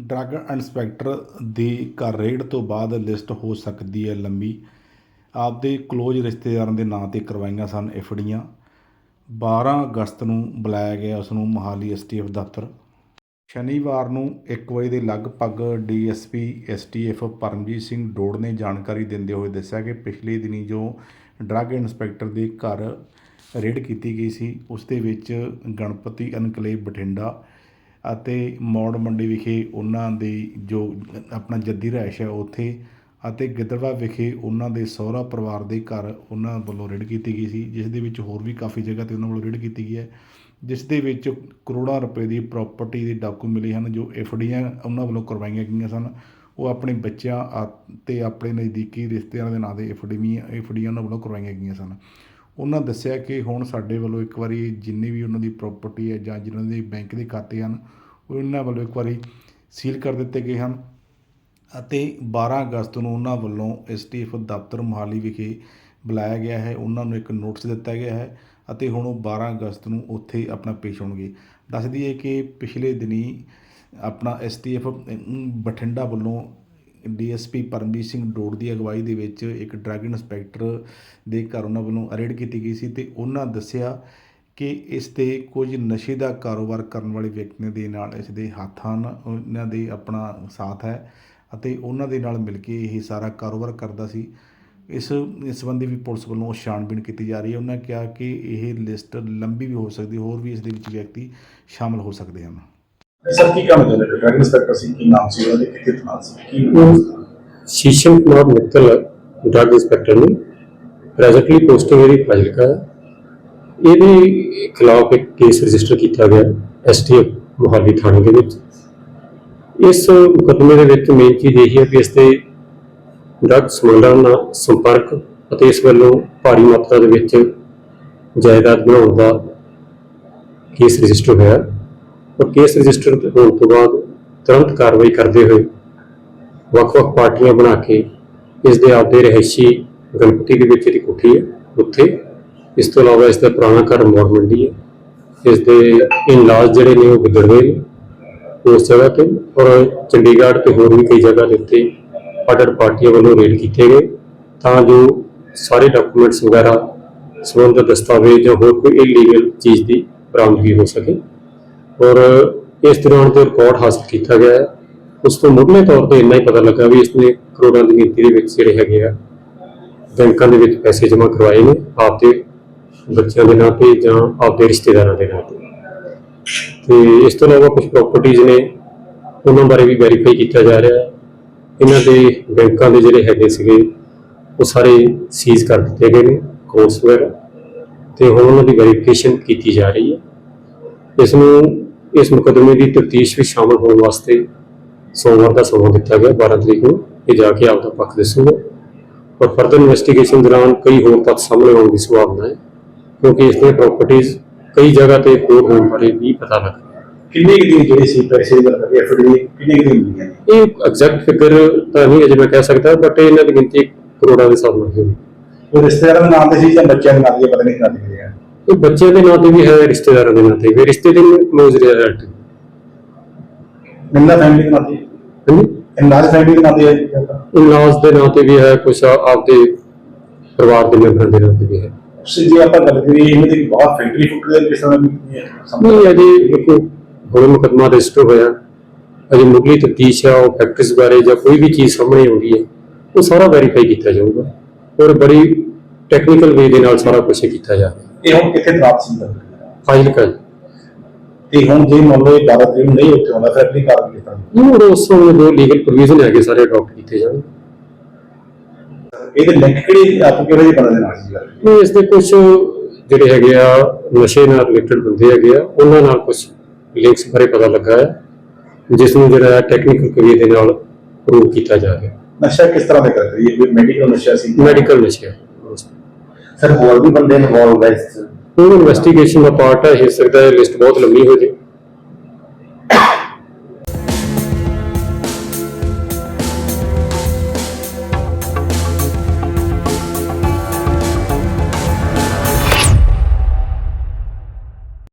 Drug inspector ਦੀ ਘਰ raid ਤੋਂ ਬਾਅਦ ਲਿਸਟ ਹੋ ਸਕਦੀ ਹੈ ਲੰਬੀ ਆਪਦੇ ਕਲੋਜ਼ ਰਿਸ਼ਤੇਦਾਰਾਂ ਦੇ ਨਾਂ 'ਤੇ ਕਰਵਾਈਆਂ ਸਨ ਐਫਡੀਆਂ। 12 ਅਗਸਤ ਨੂੰ ਬੁਲਾਇਆ ਗਿਆ ਉਸ ਨੂੰ ਮੋਹਾਲੀ ਐਸਟੀਐਫ ਦਫ਼ਤਰ। ਸ਼ਨੀਵਾਰ ਨੂੰ 1 ਵਜੇ ਦੇ ਲਗਭਗ ਡੀਐਸਪੀ ਐਸਟੀਐਫ ਪਰਮਜੀਤ ਸਿੰਘ ਡੋੜ ਨੇ ਜਾਣਕਾਰੀ ਦਿੰਦੇ ਹੋਏ ਦੱਸਿਆ ਕਿ ਪਿਛਲੇ ਦਿਨੀ ਜੋ ਡਰੱਗ ਇੰਸਪੈਕਟਰ ਦੇ ਘਰ ਰੇਡ ਕੀਤੀ ਗਈ ਸੀ, ਉਸ ਦੇ ਵਿੱਚ ਗਣਪਤੀ ਅਨਕਲੇਵ ਬਠਿੰਡਾ ਅਤੇ ਮੌੜ ਮੰਡੀ ਵਿਖੇ ਉਹਨਾਂ ਦੀ ਜੋ ਆਪਣਾ ਜੱਦੀ ਰਿਹਾਇਸ਼ ਹੈ ਉੱਥੇ ਅਤੇ ਗਿੱਦੜਵਾ ਵਿਖੇ ਉਹਨਾਂ ਦੇ ਸਹੁਰਾ ਪਰਿਵਾਰ ਦੇ ਘਰ ਉਹਨਾਂ ਵੱਲੋਂ ਰੇਡ ਕੀਤੀ ਗਈ ਸੀ, ਜਿਸ ਦੇ ਵਿੱਚ ਹੋਰ ਵੀ ਕਾਫੀ ਜਗ੍ਹਾ ਤੇ ਉਹਨਾਂ ਵੱਲੋਂ ਰੇਡ ਕੀਤੀ ਗਈ ਹੈ, ਜਿਸ ਦੇ ਵਿੱਚ ਕਰੋੜਾਂ ਰੁਪਏ ਦੀ ਪ੍ਰਾਪਰਟੀ ਦੇ ਡਾਕੂ ਮਿਲੇ ਹਨ, ਜੋ ਐਫਡੀਆਂ ਉਹਨਾਂ ਵੱਲੋਂ ਕਰਵਾਈਆਂ ਗਈਆਂ ਸਨ। ਉਹ ਆਪਣੇ ਬੱਚਿਆਂ ਆ- ਤੇ ਆਪਣੇ ਨਜ਼ਦੀਕੀ ਰਿਸ਼ਤੇਦਾਰਾਂ ਦੇ ਨਾਂ ਦੇ ਐਫਡੀਆਂ ਐਫਡੀਆਂ ਉਹਨਾਂ ਵੱਲੋਂ ਕਰਵਾਈਆਂ ਗਈਆਂ ਸਨ। ਉਹਨਾਂ ਦੱਸਿਆ ਕਿ ਹੁਣ ਸਾਡੇ ਵੱਲੋਂ ਇੱਕ ਵਾਰੀ ਜਿੰਨੀ ਵੀ ਉਹਨਾਂ ਦੀ ਪ੍ਰਾਪਰਟੀ ਹੈ ਜਾਂ ਜਿਨ੍ਹਾਂ ਦੇ ਬੈਂਕ ਦੇ ਖਾਤੇ ਹਨ ਉਹਨਾਂ ਵੱਲੋਂ ਇੱਕ ਵਾਰੀ ਸੀਲ ਕਰ ਦਿੱਤੇ ਗਏ ਹਨ ਅਤੇ 12 ਅਗਸਤ ਨੂੰ ਉਹਨਾਂ ਵੱਲੋਂ ਐਸਟੀਐਫ ਦਫ਼ਤਰ ਮੋਹਾਲੀ ਵਿਖੇ ਬੁਲਾਇਆ ਗਿਆ ਹੈ, ਉਹਨਾਂ ਨੂੰ ਇੱਕ ਨੋਟਿਸ ਦਿੱਤਾ ਗਿਆ ਹੈ ਅਤੇ ਹੁਣ ਉਹ 12 ਅਗਸਤ ਨੂੰ ਉੱਥੇ ਆਪਣਾ ਪੇਸ਼ ਹੋਣਗੇ। ਦੱਸ ਦਈਏ ਕਿ ਪਿਛਲੇ ਦਿਨੀ ਆਪਣਾ ਐਸਟੀਐਫ ਬਠਿੰਡਾ ਵੱਲੋਂ ਡੀਐਸਪੀ ਪਰਮਜੀਤ ਸਿੰਘ ਡੋੜ ਦੀ ਅਗਵਾਈ ਦੇ ਵਿੱਚ ਇੱਕ ਡਰੱਗ ਇੰਸਪੈਕਟਰ ਦੇ ਘਰ ਉਹਨਾਂ ਵੱਲੋਂ ਅਰੇਡ ਕੀਤੀ ਗਈ ਸੀ ਤੇ ਉਹਨਾਂ ਦੱਸਿਆ ਕਿ ਇਸ ਤੇ ਕੁਝ ਨਸ਼ੇ ਦਾ ਕਾਰੋਬਾਰ ਕਰਨ ਵਾਲੇ ਵਿਅਕਤੀਆਂ ਦੇ ਨਾਲ ਇਸ ਦੇ ਹੱਥ ਹਨ, ਉਹਨਾਂ ਦੇ ਆਪਣਾ ਸਾਥ ਹੈ ਅਤੇ ਉਹਨਾਂ ਦੇ ਨਾਲ ਮਿਲ ਕੇ ਇਹ ਸਾਰਾ ਕਾਰੋਬਾਰ ਕਰਦਾ ਸੀ। ਇਸ ਇਸ ਸੰਬੰਧੀ ਵੀ ਪੁਲਿਸ ਵੱਲੋਂ ਛਾਣਬੀਣ ਕੀਤੀ ਜਾ ਰਹੀ ਹੈ। ਉਹਨਾਂ ਕਿਹਾ ਕਿ ਇਹ ਲਿਸਟ ਲੰਬੀ ਵੀ ਹੋ ਸਕਦੀ, ਹੋਰ ਵੀ ਇਸ ਦੇ ਵਿੱਚ ਵਿਅਕਤੀ ਸ਼ਾਮਲ ਹੋ ਸਕਦੇ ਹਨ। ਸਰ, ਕੀ ਕੰਮ ਕਰਦੇ ਡਰੱਗ ਇੰਸਪੈਕਟਰ ਸੀ, ਕੀ ਨਾਮ ਸੀ ਉਹਦਾ? ਕਿੱਥੇ ਤਨਾਤ ਸੀ? ਕੀ ਸ਼ੀਸ਼ਮ ਕੁਮਾਰ ਮਿੱਤਲ, ਡਰੱਗ ਇੰਸਪੈਕਟਰ ਨੇ ਪ੍ਰੈਜ਼ੈਂਟਲੀ ਪੋਸਟਿੰਗ ਇਹਦੀ ਫਾਜ਼ਿਲਕਾ ਹੈ ਇਹਦੇ ਖਿਲਾਫ ਇੱਕ ਕੇਸ ਰਜਿਸਟਰ ਕੀਤਾ ਗਿਆ ਐਸਟੀਐਫ ਮੁਹਾਲੀ ਥਾਣੇ ਦੇ ਵਿੱਚ। ਇਸ ਮੁਕੱਦਮੇ ਦੇ ਵਿੱਚ ਮੇਨ ਚੀਜ਼ ਇਹ ਹੈ ਕਿ ਇਸ ਤੇ ਡਰੱਗ ਸਮਗਲਰਾਂ ਨਾਲ ਸੰਪਰਕ ਅਤੇ ਇਸ ਵੱਲੋਂ ਭਾਰੀ ਮਾਤਰਾ ਦੇ ਵਿੱਚ ਜਾਇਦਾਦ ਬਣਾਉਣ ਦਾ ਕੇਸ ਰਜਿਸਟਰ ਹੋਇਆ। ਔਰ ਕੇਸ ਰਜਿਸਟਰ ਹੋਣ ਤੋਂ ਬਾਅਦ ਤੁਰੰਤ ਕਾਰਵਾਈ ਕਰਦੇ ਹੋਏ ਵੱਖ-ਵੱਖ ਪਾਰਟੀਆਂ ਬਣਾ ਕੇ ਇਸ ਦੇ ਆਪਦੇ ਰਹਿਸ਼ੀ ਗਣਪਤੀ ਦੇ ਵਿੱਚ ਇਹਦੀ ਕੋਠੀ ਹੈ, ਉੱਥੇ। ਇਸ ਤੋਂ ਇਲਾਵਾ ਇਸ ਦਾ ਪੁਰਾਣਾ ਘਰ ਮੋੜ ਮੰਡੀ ਹੈ। ਇਸ ਦੇ ਇਨ-ਲਾਜ਼ ਜਿਹੜੇ ਨੇ ਉਹ ਗਿੱਦੜਵੇ ਨੇ ਉਸ ਜਗ੍ਹਾ ਤੇ ਔਰ ਚੰਡੀਗੜ੍ਹ ਤੇ ਹੋਰ ਵੀ ਕਈ ਜਗ੍ਹਾ ਦੇ ਉੱਤੇ ਅਡਰ ਪਾਰਟੀਆਂ ਵੱਲੋਂ ਰੇਡ ਕੀਤੇ ਗਏ। ਤਾਂ ਜੋ ਸਾਰੇ ਡਾਕੂਮੈਂਟਸ ਵਗੈਰਾ ਸੰਬੰਧਿਤ ਦਸਤਾਵੇਜ਼ ਜਾਂ ਹੋਰ ਕੋਈ ਇਲੀਗਲ ਚੀਜ਼ ਦੀ ਬਰਾਮਦਗੀ ਹੋ ਸਕੇ। ਔਰ ਇਸ ਦੌਰਾਨ ਜੋ ਰਿਕਾਰਡ ਹਾਸਲ ਕੀਤਾ ਗਿਆ ਹੈ। ਉਸ ਤੋਂ ਮੁੱਢਲੇ ਤੌਰ ਤੇ ਇੰਨਾ ਹੀ ਪਤਾ ਲੱਗਾ ਵੀ ਇਸਨੇ ਕਰੋੜਾਂ ਦੀ ਗਿਣਤੀ ਦੇ ਵਿੱਚ ਜਿਹੜੇ ਹੈਗੇ ਆ, ਬੈਂਕਾਂ ਦੇ ਵਿੱਚ ਪੈਸੇ ਜਮ੍ਹਾਂ ਕਰਵਾਏ ਨੇ ਆਪਦੇ ਬੱਚਿਆਂ ਦੇ ਨਾਂ ਤੇ ਜਾਂ ਆਪਦੇ ਰਿਸ਼ਤੇਦਾਰਾਂ ਦੇ ਨਾਂ ਤੇ। ਤੇ ਇਸ ਤੋਂ ਇਲਾਵਾ ਕੁਝ ਪ੍ਰਾਪਰਟੀਆਂ ਨੇ, ਉਹਨਾਂ ਬਾਰੇ ਵੀ ਵੈਰੀਫਾਈ ਕੀਤਾ ਜਾ ਰਿਹਾ ਹੈ। ਇਹਨਾਂ ਦੇ ਬੈਂਕਾਂ ਦੇ ਜਿਹੜੇ ਹੈਗੇ ਸੀਗੇ, ਉਹ ਸਾਰੇ ਸੀਜ਼ ਕਰ ਦਿੱਤੇ ਗਏ ਨੇ ਅਕਾਊਂਟਸ ਵਗੈਰਾ। ਤੇ ਹੁਣ ਉਹਨਾਂ ਦੀ ਵੈਰੀਫਿਕੇਸ਼ਨ ਕੀਤੀ ਜਾ ਰਹੀ ਹੈ। ਇਸ ਨੂੰ ਇਸ ਮੁਕੱਦਮੇ ਦੀ ਤਫਤੀਸ਼ ਵਿੱਚ ਸ਼ਾਮਲ ਹੋਣ ਵਾਸਤੇ ਸੋਮਵਾਰ ਦਾ ਸਮਾਂ ਦਿੱਤਾ ਗਿਆ 12 ਤਰੀਕ ਨੂੰ। ਇਹ ਜਾ ਕੇ ਆਪਦਾ ਪੱਖ ਦੱਸੂਗਾ। ਔਰ ਫਰਦਰ ਇਨਵੈਸਟੀਗੇਸ਼ਨ ਦੌਰਾਨ ਕਈ ਹੋਰ ਤੱਥ ਸਾਹਮਣੇ ਆਉਣ ਦੀ ਸੰਭਾਵਨਾ ਹੈ ਕਿਉਂਕਿ ਇਸ ਦੀਆਂ ਪ੍ਰਾਪਰਟੀਆਂ ਕਈ ਜਗ੍ਹਾ ਤੇ ਹੋਰ ਹੋਣ ਬਾਰੇ ਵੀ ਪਤਾ ਲੱਗਾ ਕਿੰਨੇ ਦਿਨ ਜਿਹੜੇ ਸੀ ਪੈਸੇ ਦੀ ਐਫਡੀ ਕਿੰਨੇ ਦਿਨ ਨੇ ਇਹ ਐਗਜ਼ੈਕਟ ਫਿਗਰ ਤਾਂ ਨਹੀਂ ਅਜੇ ਮੈਂ ਕਹਿ ਸਕਦਾ ਬਟ ਇਹਨਾਂ ਦੀ ਗਿਣਤੀ ਕਰੋੜਾਂ ਦੇ ਹਿਸਾਬ ਨਾਲ ਹੋਈ ਉਹ ਰਿਸ਼ਤੇਦਾਰਾਂ ਦੇ ਨਾਮ ਦੇ ਸੀ ਜਾਂ ਬੱਚਿਆਂ ਦੇ ਨਾਮ ਦੇ ਪਤਾ ਨਹੀਂ ਕਿੰਨਾ ਦੇ ਗਿਆ। ਇਹ ਬੱਚਿਆਂ ਦੇ ਨਾਂ ਤੇ ਵੀ ਹੈ ਰਿਸ਼ਤੇਦਾਰਾਂ ਦੇ ਨਾਂ ਤੇ ਵੀ ਰਿਸ਼ਤੇ ਦੇ ਰਿਲੇਟਿਵ ਨਿੰਦਾ ਫੈਮਿਲੀ ਦੇ ਦੇ ਹਾਂਜੀ? ਫੈਮਿਲੀ ਦੇ ਇਨ-ਲਾਜ਼ ਦੇ ਨਾਂ ਤੇ ਵੀ ਹੈ ਕੁਝ ਆਪਦੇ ਪਰਿਵਾਰ ਦੇ ਮੈਂਬਰਾਂ ਦੇ ਨਾਂ ਤੇ ਵੀ ਹੈ। ਉਸੇ ਜੇ ਆਪਾਂ ਗੱਲ ਕਰੀਏ ਇਹਨਾਂ ਦੀ ਬਹੁਤ ਫੈਕਟਰੀ ਫੁੱਟ ਦੇ ਕਿਸ ਤਰ੍ਹਾਂ ਦੀ ਹੈ? ਸਮਝ ਨਹੀਂ ਅਜੇ ਦੇਖੋ ਹੁਣ ਮੁਕੱਦਮਾ ਰਜਿਸਟਰ ਹੋਇਆ। ਅਜੇ ਮੁੱਢਲੀ ਤਫਤੀਸ਼ ਆ ਉਹ ਫੈਕਟਰੀਜ਼ ਬਾਰੇ ਜਾਂ ਕੋਈ ਵੀ ਚੀਜ਼ ਸਾਹਮਣੇ ਆਉਂਦੀ ਹੈ ਉਹ ਸਾਰਾ ਵੈਰੀਫਾਈ ਕੀਤਾ ਜਾਊਗਾ। ਔਰ ਬੜੀ ਟੈਕਨੀਕਲ ਵੇ ਦੇ ਨਾਲ ਸਾਰਾ ਕੁਝ ਕੀਤਾ ਜਾ ਰਿਹਾ ਇਹ ਹੁਣ ਕਿੱਥੇ ਤਨਾਤ ਸੀ ਫਾਜ਼ਿਲਕਾ ਜੀ ਤੇ ਹੁਣ ਜੇ ਮੰਨ ਲਓ ਇਹ 12 ਤਰੀਕ ਨੂੰ ਨਹੀਂ ਉੱਥੇ ਆਉਂਦਾ ਫਿਰ ਕਿਸ ਤਰ੍ਹਾਂ ਇਹ ਉਹ ਉਸ ਸਮੇਂ ਜੋ ਲੀਗਲ ਪ੍ਰੋਵੀਜ਼ਨ ਹੈਗੇ ਸਾਰੇ ਅਡਾਪਟ ਕੀਤੇ ਜਾਣ। ਇਹਦੇ ਲਿੰਕ ਕਿਹੜੀ ਆਪ ਕਿਹੜੇ ਦੇ ਬੰਦੇ ਦੇ ਨਾਲ ਸੀ? ਇਹ ਇਸ ਦੇ ਕੁਝ ਜਿਹੜੇ ਹੈਗੇ ਆ ਨਸ਼ੇ ਨਾਲ ਰਿਲੇਟਡ ਬੰਦੇ ਹੈਗੇ ਆ ਉਹਨਾਂ ਨਾਲ ਕੁਝ ਲਿੰਕਸ ਬਾਰੇ ਪਤਾ ਲੱਗਾ ਹੈ ਜਿਸ ਨੂੰ ਜਿਹੜਾ ਟੈਕਨੀਕਲ ਕਵੀ ਦੇ ਨਾਲ ਪ੍ਰੂਵ ਕੀਤਾ ਜਾ ਰਿਹਾ। ਨਸ਼ਾ ਕਿਸ ਤਰ੍ਹਾਂ ਦਾ ਕਰ ਰਹੀ ਹੈ ਮੈਡੀਕਲ ਨਸ਼ਾ ਸੀ। ਮੈਡੀਕਲ ਨਸ਼ਾ। ਸਰ, ਹੋਰ ਵੀ ਬੰਦੇ ਇਨਵੋਲਵ ਹੈ ਇਸ 'ਚ? ਉਹ ਇਨਵੈਸਟੀਗੇਸ਼ਨ ਦਾ ਪਾਰਟ ਹੈ ਹੋ ਸਕਦਾ ਹੈ ਲਿਸਟ ਬਹੁਤ ਲੰਮੀ ਹੋ ਜੇ